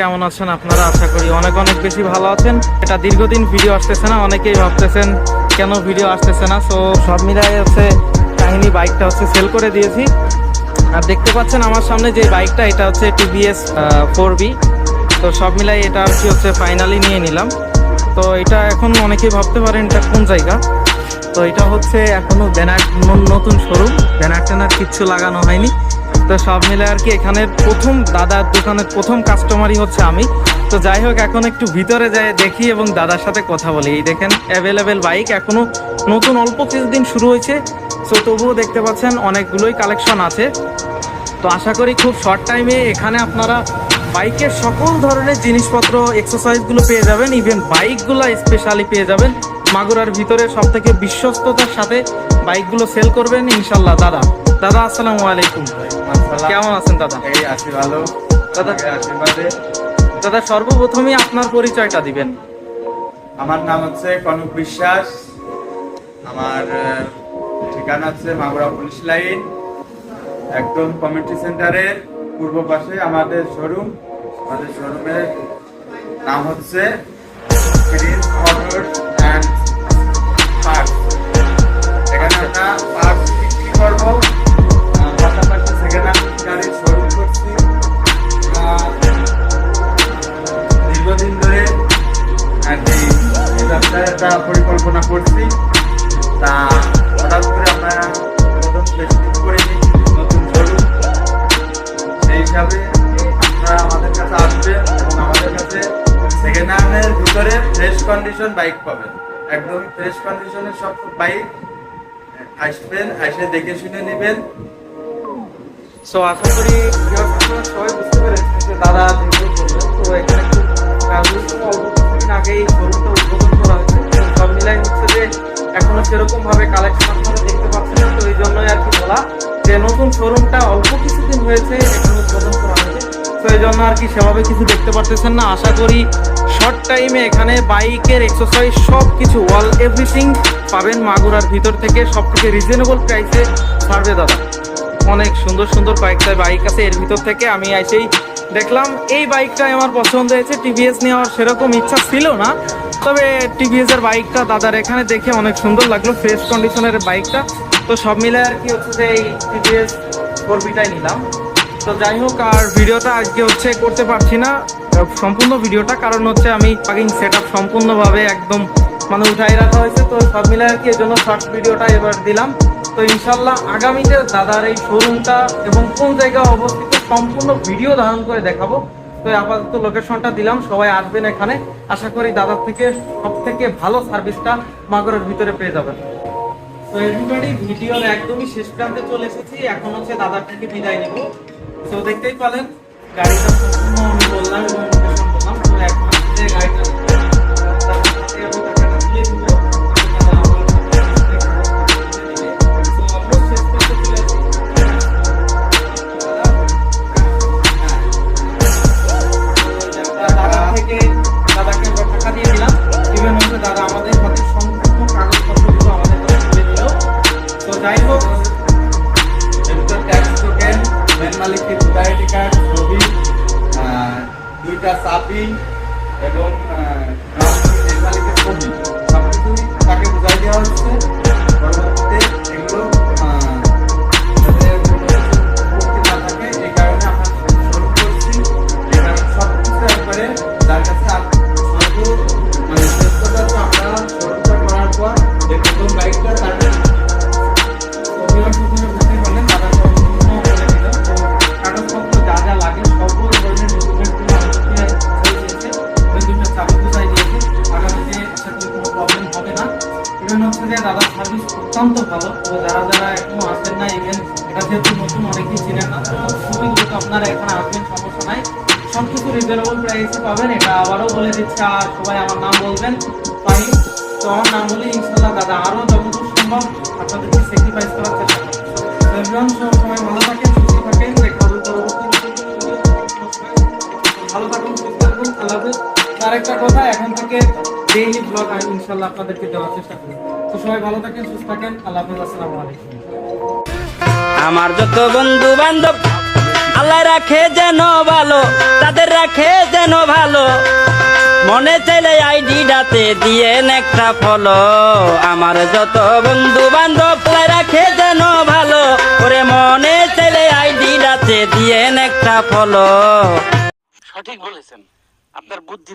কেমন আছেন আপনারা? আশা করি অনেক অনেক বেশি ভালো আছেন। এটা দীর্ঘদিন ভিডিও আসতেছে না, অনেকেই ভাবতেছেন কেন ভিডিও আসতেছে না? সো সব মিলাই হচ্ছে কাহিনী বাইকটা হচ্ছে সেল করে দিয়েছি। আর দেখতে পাচ্ছেন আমার সামনে যে বাইকটা, এটা হচ্ছে টিভিএস ফোর বি তো সব মিলাই এটা আর কি হচ্ছে ফাইনালি নিয়ে নিলাম। তো এটা এখন অনেকেই ভাবতে পারেন এটা কোন জায়গা। তো এটা হচ্ছে এখনও ব্যানার নতুন শোরুম। ব্যানার ট্যানার কিচ্ছু লাগানো হয়নি। তো সব মিলে আর কি এখানের প্রথম দাদার দোকানের প্রথম কাস্টমারই হচ্ছে আমি। তো যাই হোক, এখন একটু ভিতরে যাই, দেখি এবং দাদার সাথে কথা বলি। এই দেখেন অ্যাভেলেবেল বাইক এখনও নতুন, অল্প কিছুদিন শুরু হয়েছে। সো তবুও দেখতে পাচ্ছেন অনেকগুলোই কালেকশন আছে। তো আশা করি খুব শর্ট টাইমে এখানে আপনারা বাইকের সকল ধরনের জিনিসপত্র এক্সারসাইজগুলো পেয়ে যাবেন। ইভেন বাইকগুলো স্পেশালি পেয়ে যাবেন। মাগুরার ভিতরে সব থেকে বিশ্বস্ততার সাথে বাইকগুলো সেল করবেন ইনশাল্লাহ দাদা। দাদা আসসালামু আলাইকুম কেমন আছেন দাদা? এই আছি ভালো। দাদা আশীর্বাদে দাদা সর্বপ্রথমে আপনার পরিচয়টা দিবেন। আমার নাম হচ্ছে কনক বিশ্বাস। আমার ঠিকানা হচ্ছে মাগুরা পুলিশ লাইন একদম কমিউনিটি সেন্টারের পূর্ব পাশে আমাদের শোরুম আমাদের শোরুমের নাম হচ্ছে একটা পরিকল্পনা করছি। তা হঠাৎ করে আমরা নতুন দিন করিনি নতুন শোরুম সেই হিসাবে আপনারা আমাদের কাছে আসবেন এবং আমাদের কাছে সেকেন্ড হ্যান্ডের ভিতরে ফ্রেশ কন্ডিশন বাইক পাবেন। একদম ফ্রেশ কন্ডিশনের সব বাইক আসবেন এসে দেখে শুনে নেবেন। সো আশা করি সবাই বুঝতে পেরেছেন। নতুন শোরুমটা অল্প কিছুদিন হয়েছে, এখানে উদ্বোধন করা হয়েছে তো এই জন্য আর কি সেভাবে কিছু দেখতে পারতেছেন না। আশা করি শর্ট টাইমে এখানে বাইকের এক্সারসাইজ সব কিছু অল এভরিথিং পাবেন মাগুরার ভিতর থেকে সব থেকে রিজনেবল প্রাইসে ছাড়বে দাদা। অনেক সুন্দর সুন্দর কয়েকটা বাইক আছে এর ভিতর থেকে, আমি এসেই দেখলাম, এই বাইকটাই আমার পছন্দ হয়েছে। টিভিএস নেওয়ার সেরকম ইচ্ছা ছিল না, তবে টিভিএস এর বাইকটা দাদার এখানে দেখে অনেক সুন্দর লাগল ফ্রেশ কন্ডিশনের বাইকটা। তো সব মিলে আর কি হচ্ছে যে এই টিভিএস ফোরবিটাই নিলাম। তো যাই হোক, আর ভিডিওটা আজকে হচ্ছে করতে পারছি না। সম্পূর্ণ ভিডিওটা, কারণ হচ্ছে আমি পাকিং সেট আপ সম্পূর্ণভাবে একদম মানে উঠাই রাখা হয়েছে। তো সব মিলে আর কি এর জন্য শর্ট ভিডিওটা এবার দিলাম। তো ইনশাল্লাহ আগামীতে দাদার এই শোরুমটা এবং কোন জায়গায় অবস্থিত সম্পূর্ণ ভিডিও ধারণ করে দেখাবো। তো আপাতত লোকেশনটা দিলাম, সবাই আসবেন এখানে। আশা করি দাদার থেকে সব থেকে ভালো সার্ভিসটা মাগরের ভিতরে পেয়ে যাবেন। তো এভরিবডি ভিডিওর একদমই শেষ প্রান্তে চলে এসেছি। এখন হচ্ছে দাদার থেকে বিদায় নেব। তো দেখতেই পালেন, গাড়িটা সম্পূর্ণ আমি বললাম এবং বললাম। তো গাড়িটা যাই হোক। এরপর ট্যাক্স টোকেন মেন মালিককে উদারিটি কার্ড ছবি দুইটা চাবি এবং হচ্ছে সার্ভিস অত্যন্ত ভালো। তো যারা যারা আসেন না এটা যেহেতু নতুন, অনেকেই চিনেন না। খুবই দ্রুত আপনারা এখানে আসবেন সমস্যা নাই সব কিছু রিজনেবল প্রাইসে পাবেন, এটা আবারও বলে দিচ্ছে, আর সবাই আমার নাম বলবেন তো আমার নাম বলে ইনশাল্লাহ দাদা। আরও সম্ভব আপনাদেরকে স্যাক্রিফাইস করার চেষ্টা করব। সময় ভালো থাকেন, সুস্থ থাকেন। ভালো থাকুন, সুস্থ থাকুন। আল্লাহ একটা কথা, এখন থেকে ডেইলি ব্লগ আমি ইনশাল্লাহ আপনাদেরকে দেওয়ার চেষ্টা করি তো সবাই ভালো থাকেন সুস্থ থাকেন। আল্লাহ হাফেজ আসসালামু আলাইকুম। আমার যত বন্ধু বান্ধব আল্লাহ রাখে যেন ভালো তাদের রাখে যেন ভালো। মনে চাইলে আইডিটাতে দিয়ে একটা ফলো আমার যত বন্ধু বান্ধব রাখে যেন ভালো। ওরে মনে চাইলে আইডিটাতে দিয়ে একটা ফলো সঠিক বলেছেন। আপনার বুদ্ধি।